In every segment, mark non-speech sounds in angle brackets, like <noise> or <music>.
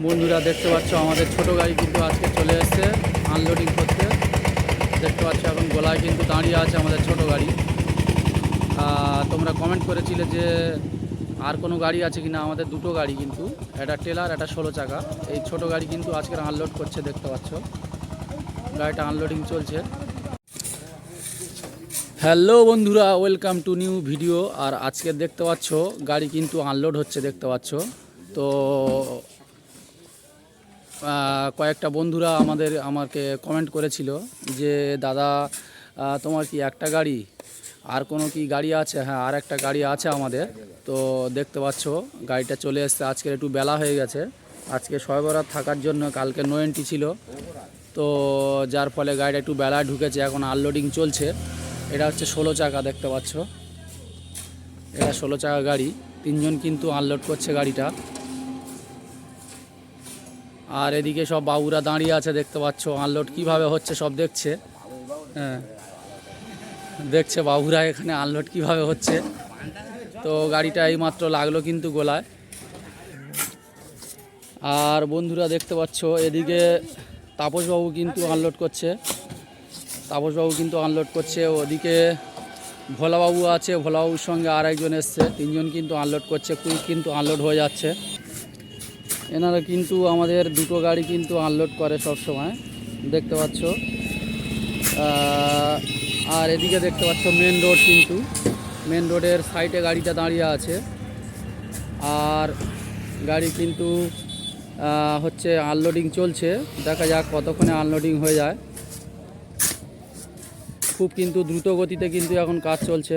বন্ধুরা দেখতে পাচ্ছ, আমাদের ছোট গাড়ি কিন্তু আজকে চলে এসছে আনলোডিং করতে। দেখতে পাচ্ছ এখন গোলায় কিন্তু দাঁড়িয়ে আছে আমাদের ছোট গাড়ি। তোমরা কমেন্ট করেছিলে যে আর কোনো গাড়ি আছে কিনা, আমাদের দুটো গাড়ি কিন্তু, একটা টেলার একটা ষোলো চাকা। এই ছোট গাড়ি কিন্তু আজকে আনলোড করছে, দেখতে পাচ্ছ। গাড়িটা আনলোডিং চলছে। হ্যালো বন্ধুরা ওয়েলকাম টু নিউ ভিডিও আর আজকে দেখতে পাচ্ছ, গাড়ি কিন্তু আনলোড হচ্ছে, দেখতে পাচ্ছ। তো কয়েকটা বন্ধুরা আমাদের, আমাকে কমেন্ট করেছিল যে, দাদা তোমার কি একটা গাড়ি? আর কোনো কি গাড়ি আছে? হ্যাঁ আর একটা গাড়ি আছে আমাদের। তো দেখতে পাচ্ছ, গাড়িটা চলে এসছে। আজকের একটু বেলা হয়ে গেছে। আজকে সয়বরাত থাকার জন্য কালকে নো এন্ট্রি ছিল। তো যার ফলে গাড়িটা একটু বেলায় ঢুকেছে। এখন আনলোডিং চলছে। এটা হচ্ছে ষোলো চাকা, দেখতে পাচ্ছ। এটা ষোলো চাকা গাড়ি। তিনজন কিন্তু আনলোড করছে গাড়িটা। আর এদিকে সব বাবুরা দাঁড়িয়ে আছে, দেখতে পাচ্ছ আনলোড কীভাবে হচ্ছে, সব দেখছে। হ্যাঁ। দেখছে বাবুরা এখানে আনলোড কীভাবে হচ্ছে। তো গাড়িটা এইমাত্র লাগল কিন্তু গোলায়। আর বন্ধুরা দেখতে পাচ্ছ, এদিকে তাপসবাবু কিন্তু আনলোড করছে। তাপসবাবু কিন্তু আনলোড করছে, ওদিকে ভোলাবাবু আছে, ভোলাবাবুর সঙ্গে আর একজন এসছে, তিনজন কিন্তু আনলোড করছে, কুইক কিন্তু আনলোড হয়ে যাচ্ছে। এনারা কিন্তু আমাদের দুটো গাড়ি কিন্তু আনলোড করে সব সময় দেখতে পাচ্ছ। আর এদিকে দেখতে পাচ্ছ মেন রোড কিন্তু। মেন রোডের সাইডে গাড়িটা দাঁড়িয়ে আছে। আর গাড়ি কিন্তু হচ্ছে আনলোডিং চলছে। দেখা যাক কতক্ষণে আনলোডিং হয়ে যায়। খুব কিন্তু দ্রুত গতিতে কিন্তু এখন কাজ চলছে।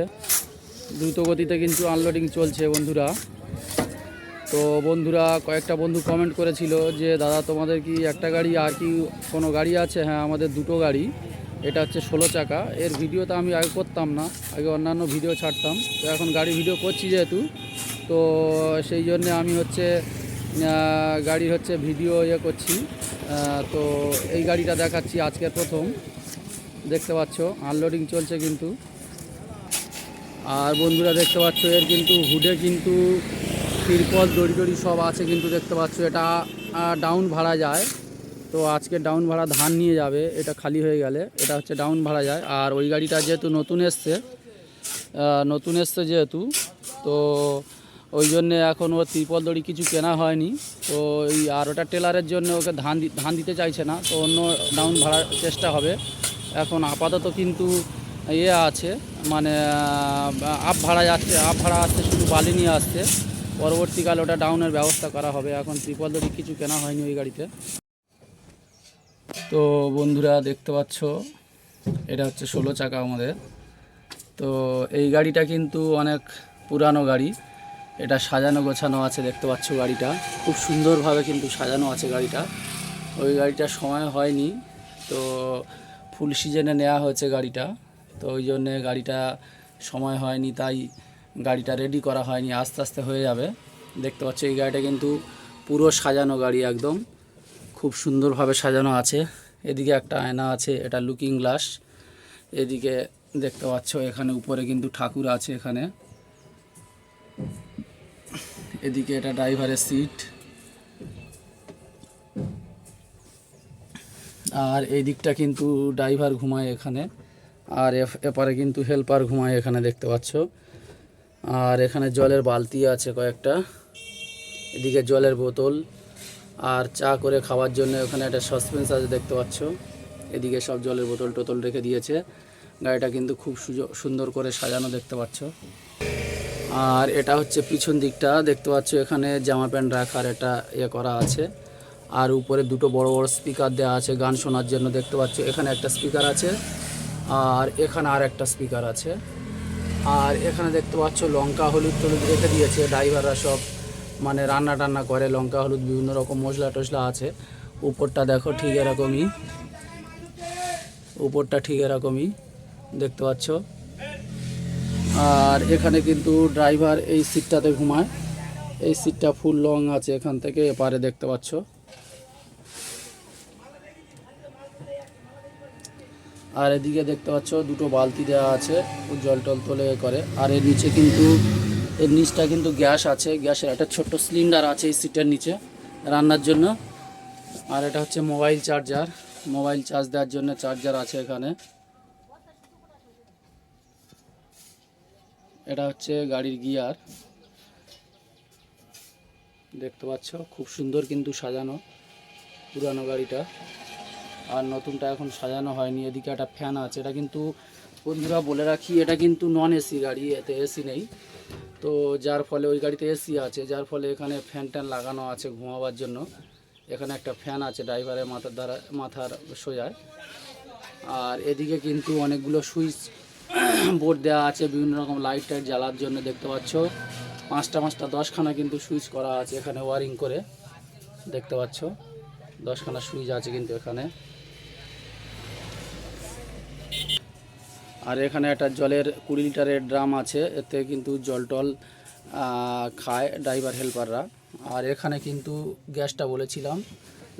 দ্রুত গতিতে কিন্তু আনলোডিং চলছে বন্ধুরা। তো বন্ধুরা, কয়েকটা বন্ধু কমেন্ট করেছিল যে, দাদা, তোমাদের কি একটা গাড়ি আর কি কোনো গাড়ি আছে? হ্যাঁ আমাদের দুটো গাড়ি। এটা হচ্ছে ষোলো চাকা। এর ভিডিও তো আমি আগে করতাম না। আগে অন্যান্য ভিডিও ছাড়তাম। তো এখন গাড়ি ভিডিও করছি যেহেতু, তো সেই জন্যে আমি হচ্ছে গাড়ির হচ্ছে ভিডিও ইয়ে করছি। তো এই গাড়িটা দেখাচ্ছি আজকের প্রথম। দেখতে পাচ্ছ আনলোডিং চলছে কিন্তু। আর বন্ধুরা, দেখতে পাচ্ছ, এর কিন্তু হুডে কিন্তু তিরপল দড়ি সব আছে কিন্তু দেখতে পাচ্ছ এটা ডাউন ভাড়া যায়। তো আজকে ডাউন ভাড়া ধান নিয়ে যাবে, এটা খালি হয়ে গেলে। এটা হচ্ছে ডাউন ভাড়া যায়। আর ওই গাড়িটা যেহেতু নতুন এসছে নতুন এসছে যেহেতু, তো ওই জন্যে এখন ওর ত্রিপল দড়ি কিছু কেনা হয়নি। তো এই আর ওটা টেলারের জন্য ওকে ধান ধান দিতে চাইছে না, তো অন্য ডাউন ভাড়ার চেষ্টা হবে। এখন আপাতত কিন্তু ইয়ে আছে মানে আপ ভাড়া যাচ্ছে, আপ ভাড়া আসছে, শুধু বালি নিয়ে আসছে। পরবর্তীকালে ওটা ডাউনের ব্যবস্থা করা হবে। এখন ত্রিপল দড়ি কিছু কেনা হয়নি ওই গাড়িতে। তো বন্ধুরা, দেখতে পাচ্ছ, এটা হচ্ছে ষোলো চাকা আমাদের। তো এই গাড়িটা কিন্তু অনেক পুরানো গাড়ি। এটা সাজানো গোছানো আছে, দেখতে পাচ্ছ গাড়িটা। খুব সুন্দরভাবে কিন্তু সাজানো আছে গাড়িটা। ওই গাড়িটা সময় হয়নি, তো ফুল সিজনে নেওয়া হয়েছে গাড়িটা। তো ওই জন্যে গাড়িটা সময় হয়নি, তাই গাড়িটা রেডি করা হয়নি, আস্তে আস্তে হয়ে যাবে। দেখতে পাচ্ছ, এই গাড়িটা কিন্তু পুরো সাজানো গাড়ি একদম। খুব সুন্দরভাবে সাজানো আছে। এদিকে একটা আয়না আছে, এটা লুকিং গ্লাস এদিকে দেখতে পাচ্ছ, এখানে উপরে কিন্তু ঠাকুর আছে এখানে। এদিকে এটা ড্রাইভারের সিট আর এই দিকটা কিন্তু ড্রাইভার ঘুমায় এখানে। আর এপারে কিন্তু হেল্পার ঘুমায় এখানে, দেখতে পাচ্ছ। আর এখানে জলের বালতি আছে কয়েকটা। এদিকে জলের বোতল আর চা করে খাওয়ার জন্য ওখানে একটা সসপেন্স আছে দেখতে পাচ্ছ। এদিকে সব জলের বোতল টোতল রেখে দিয়েছে। গাড়িটা কিন্তু খুব সুন্দর করে সাজানো দেখতে পাচ্ছ। আর এটা হচ্ছে পিছন দিকটা, দেখতে পাচ্ছ এখানে জামা প্যান্ট রাখার একটা ইয়ে করা আছে। আর উপরে দুটো বড় বড় স্পিকার দেওয়া আছে গান শোনার জন্য দেখতে পাচ্ছ। এখানে একটা স্পিকার আছে আর এখানে আর একটা স্পিকার আছে। আর এখানে দেখতে পাচ্ছ, লঙ্কা, হলুদ, টলুদ রেখে দিয়েছে ড্রাইভাররা সব। মানে রান্না টান্না করে, লঙ্কা, হলুদ, বিভিন্ন রকম মশলা টসলা আছে। উপরটা দেখো ঠিক এরকমই। উপরটা ঠিক এরকমই, দেখতে পাচ্ছ। আর এখানে কিন্তু ড্রাইভার এই সিটটাতে ঘুমায়। এই সিটটা ফুল লং আছে, এখান থেকে এপারে দেখতে পাচ্ছ। আর এদিকে দেখতে পাচ্ছ দুটো বালতি দেওয়া আছে জল টল তোলে করে। আর এর নিচে কিন্তু, এর নিচটা কিন্তু গ্যাস আছে, গ্যাসের একটা ছোট্ট সিলিন্ডার আছে এই সিটের নিচে রান্নার জন্য। আর এটা হচ্ছে মোবাইল চার্জার, মোবাইল চার্জ দেওয়ার জন্য চার্জার আছে এখানে। এটা হচ্ছে গাড়ির গিয়ার। দেখতে পাচ্ছ, খুব সুন্দর কিন্তু সাজানো, পুরানো গাড়িটা। আর নতুনটা এখন সাজানো হয়নি, এদিকে একটা ফ্যান আছে, এটা কিন্তু বন্ধুরা বলে রাখি, এটা কিন্তু নন এসি গাড়ি, এতে এসি নেই। তো যার ফলে ওই গাড়িতে এসি আছে, যার ফলে এখানে ফ্যান ট্যান লাগানো আছে ঘুমাবার জন্য। এখানে একটা ফ্যান আছে ড্রাইভারের মাথার দ্বারা, মাথার সোজায়। আর এদিকে কিন্তু অনেকগুলো সুইচ <clears throat> বোর্ড দেওয়া আছে, বিভিন্ন রকম লাইট টাইট জ্বালার জন্য দেখতে পাচ্ছ। পাঁচটা পাঁচটা, দশখানা কিন্তু সুইচ করা আছে এখানে ওয়ারিং করে, দেখতে পাচ্ছ। দশখানা সুইচ আছে কিন্তু এখানে। আর এখানে একটা জলের কুড়ি লিটারের ড্রাম আছে, এতে কিন্তু জল টল খায় ড্রাইভার হেল্পাররা। আর এখানে কিন্তু গ্যাসটা বলেছিলাম,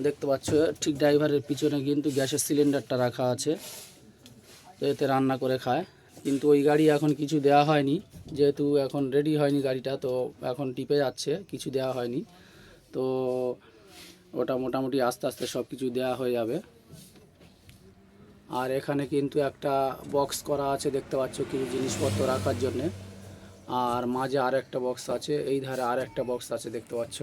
দেখতে পাচ্ছ, ঠিক ড্রাইভারের পিছনে কিন্তু গ্যাসের সিলিন্ডারটা রাখা আছে, এতে রান্না করে খায়। কিন্তু ওই গাড়ি এখন কিছু দেওয়া হয়নি, যেহেতু এখন রেডি হয়নি গাড়িটা, তো এখন টিপে যাচ্ছে, কিছু দেওয়া হয়নি। তো ওটা মোটামুটি আস্তে আস্তে সব কিছু দেওয়া হয়ে যাবে। আর এখানে কিন্তু একটা বক্স করা আছে, দেখতে পাচ্ছ কিছু জিনিসপত্র রাখার জন্যে। আর মাঝে আর একটা বক্স আছে, এই ধারে আর একটা বক্স আছে, দেখতে পাচ্ছ।